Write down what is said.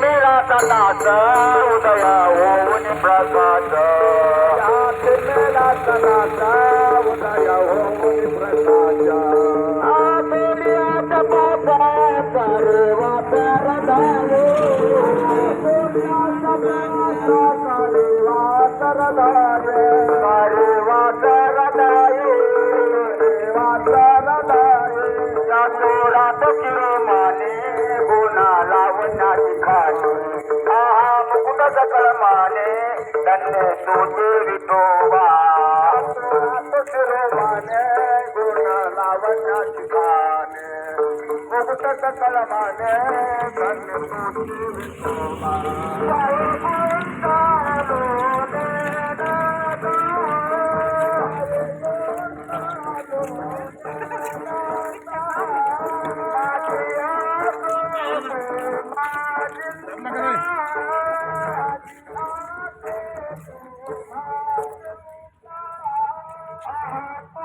मेरा सलास उदया प्रसाद प्रकाश मेरा सलास उदया होऊन प्रसाद आतुर्यात बाबा बाबा सोडात आहा मुकुट सकळ माने धन्य सोचे विठोबा सोडात किरमाने गुन्हा लावण्याची खाणी मुकुट सकळ माने? धन्य सोचे विठोबा. Oh,